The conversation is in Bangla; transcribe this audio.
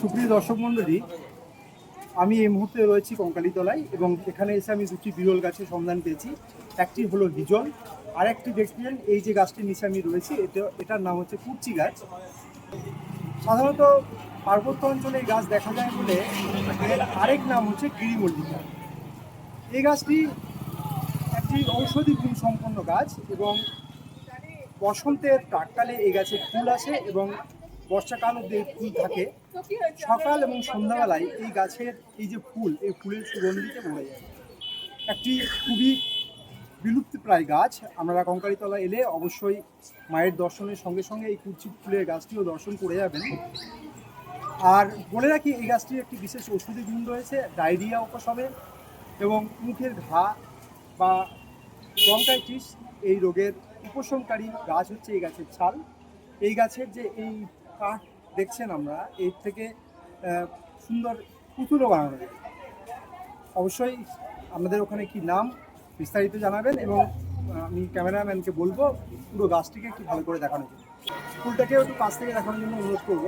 সুপ্রিয় দর্শক মণ্ডলী আমি এই মুহূর্তে রয়েছি কঙ্কালীতলায় এবং এখানে এসে আমি দুটি বিরল গাছের সন্ধান পেয়েছি। একটি হলো হিজল আর একটি দেখছিলেন এই যে গাছটির নিচে আমি রয়েছি, এটা, এটার নাম হচ্ছে কুর্চি গাছ। সাধারণত পার্বত্য অঞ্চলে এই গাছ দেখা যায় বলে এর আরেক নাম হচ্ছে গিরিমল্লিকা। এই গাছটি একটি ঔষধি গুণ সম্পন্ন গাছ এবং বসন্তের প্রাককালে এই গাছে ফুল আসে এবং বর্ষাকাল অব্দি ফুল থাকে। সকাল এবং সন্ধ্যাবেলায় এই গাছের এই যে ফুল, এই ফুলের সুগন্ধিতে ভরে যায়। একটি খুবই বিলুপ্তপ্রায় গাছ। আমরা কঙ্কালীতলা এলে অবশ্যই মায়ের দর্শনের সঙ্গে সঙ্গে এই কুচি ফুলের গাছটিও দর্শন করে যাবেন। আর বলে রাখি, এই গাছটির একটি বিশেষ ওষুধি গুণ রয়েছে, ডায়রিয়া উপশমে এবং মুখের ঘা বা ব্রঙ্কাইটিস। এই রোগের উপশমকারী গাছ হচ্ছে এই গাছের ছাল। এই গাছের যে এই কাঠ দেখছেন আমরা, এর থেকে সুন্দর পুতুলও বানানো যায়। অবশ্যই আমাদের ওখানে কি নাম বিস্তারিত জানাবেন এবং আমি ক্যামেরাম্যানকে বলব পুরো গাছটিকে একটু ভালো করে দেখানোর জন্য। ফুলটাকেও একটু কাছ থেকে দেখানোর জন্য অনুরোধ করব।